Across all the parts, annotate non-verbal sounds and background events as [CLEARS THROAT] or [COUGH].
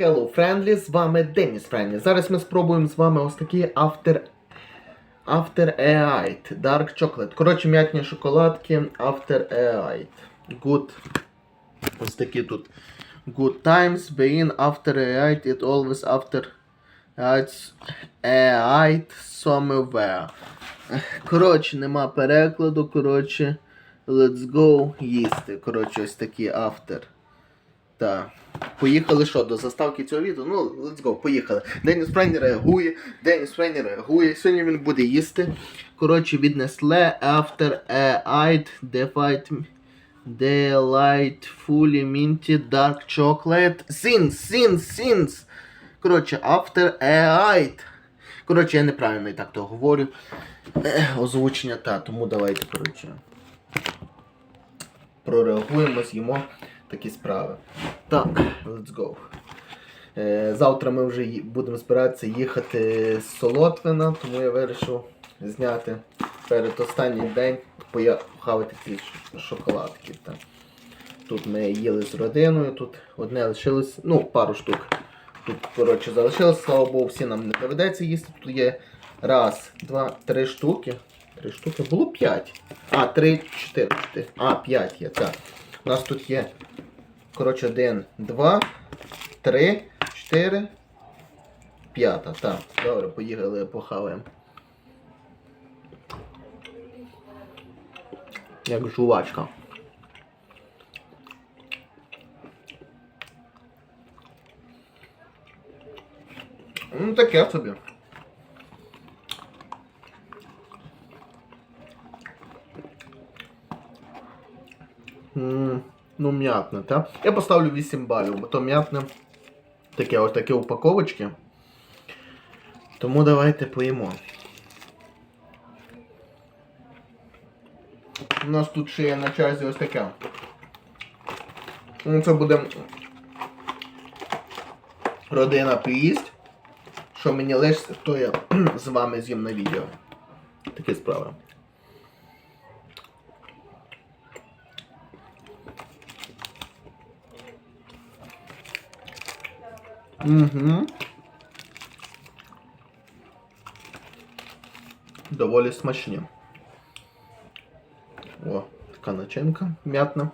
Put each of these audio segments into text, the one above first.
Hello Friendly, з вами Деніс Friendly. Зараз ми спробуємо з вами ось такі After After Eight Dark Chocolate. Коротше, м'ятні шоколадки After Eight. Good. Ось такі тут. Good times begin after eight, it always after eight somewhere. Коротше, нема перекладу, коротше, let's go їсти. Коротше, ось такі after. Так. Поїхали що, до заставки цього відео? Ну, let's go, поїхали. Деніс Фрейні реагує, Деніс Фрейні реагує. Сьогодні він буде їсти. Коротше, від Nestle After a Eight Defight Delightfully Minty Dark Chocolate Sins, Sins, Sins. Коротше, After a Eight. Коротше, я неправильно і так то говорю. Озвучення та, тому давайте, коротше. Прореагуємо, з'їмо такі справи. Так, let's go. Е, завтра ми вже будемо збиратися їхати з Солотвина, тому я вирішив зняти перед останній день похавати ці шоколадки. Так. Тут ми їли з родиною, тут одне лишилось, ну, пару штук. Тут, коротше, залишилось, слава Богу, всі нам не доведеться їсти. Тут є раз, два, три штуки. Три штуки. Було п'ять. А, три, чотири, чотири. А, п'ять є, так. У нас тут є Коротше, один, два, три, чотири, п'ята. Так, добре, поїхали, похаваємо. Як жувачка. Ну, таке собі. Ну, м'ятне, так? Я поставлю 8 балів, бо то м'ятне. Таке ось такі упаковочки. Тому давайте поїмо. У нас тут ще є на черзі ось таке. Ну, це буде родина приїзд. Що мені лишиться, то я [CLEARS THROAT] з вами з'їм на відео. Такі справи. Угу. Доволі смачні. О, така начинка м'ятна.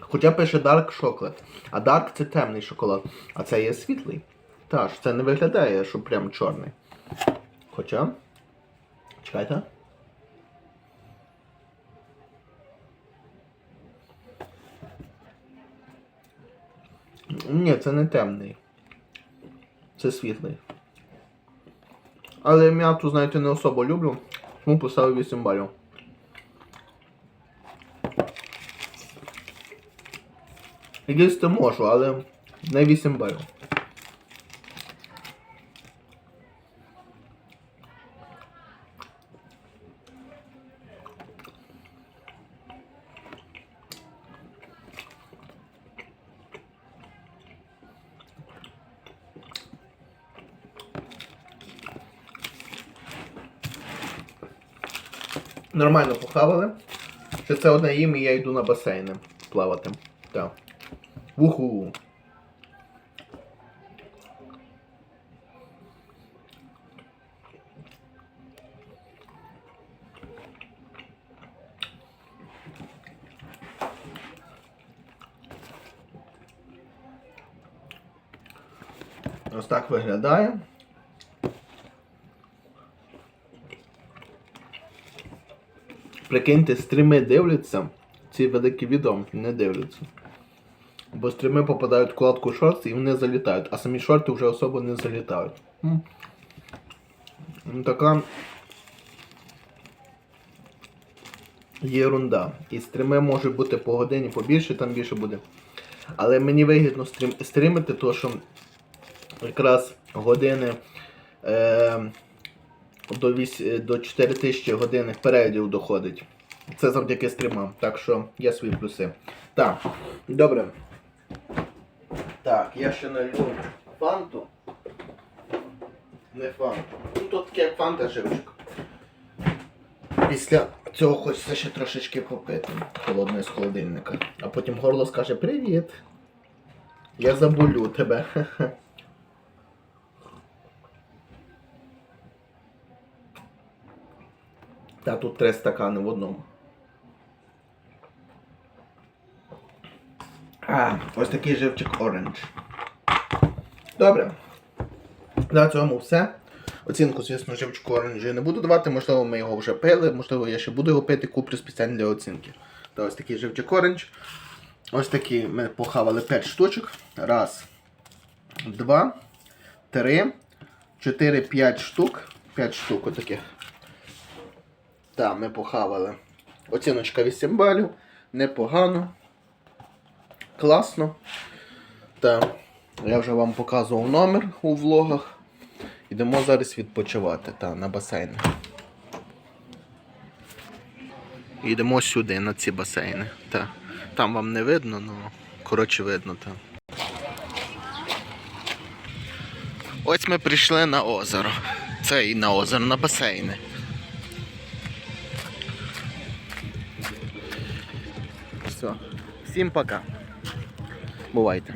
Хоча пише Dark Chocolate. А Dark це темний шоколад, а це є світлий. Та ж, це не виглядає, що прям чорний. Хоча. Чекайте. Ні, це не темний. Це світлий. Але м'яту, знаєте, не особо люблю, тому поставив 8 балів. Їсти можу, але не 8 балів. Нормально похавали. Ще це одне їм і я йду на басейни плавати. Так. Вуху. Ось так виглядає. Прикиньте, стріми дивляться, ці великі відео не дивляться. Бо стріми попадають в вкладку шорти і вони залітають, а самі шорти вже особо не залітають. Така єрунда. І стріми може бути по годині побільше, там більше буде. Але мені вигідно стрім, стрімити, то що якраз години е, до, вісь, до 4000 годинних переглядів доходить. Це завдяки стрімам. Так що є свої плюси. Так, добре. Так, я ще налью фанту. Не фанту. Ну тут таке як фанта живчик. Після Цього хочеться ще трошечки попити. Холодної з холодильника. А потім горло скаже привіт. Я заболю тебе. [LAUGHS] Та тут три стакани в одному. А, ось такий живчик оранж. Добре. На цьому все. Оцінку, звісно, живчику оранжу не буду давати, можливо, ми його вже пили, можливо, я ще буду його пити, куплю спеціально для оцінки. Та ось такий живчик оранж. Ось такі ми похавали 5 штучок. Раз, два, три, чотири, п'ять штук. 5 штук отаких. Так, ми похавали. Оціночка 8 балів. Непогано. Класно. Так, я вже вам показував номер у влогах. Йдемо зараз відпочивати та, на басейни. Йдемо сюди, на ці басейни. Та. Там вам не видно, але коротше видно там. Ось ми прийшли на озеро. Це і на озеро, на басейни. Всім пока. Бувайте.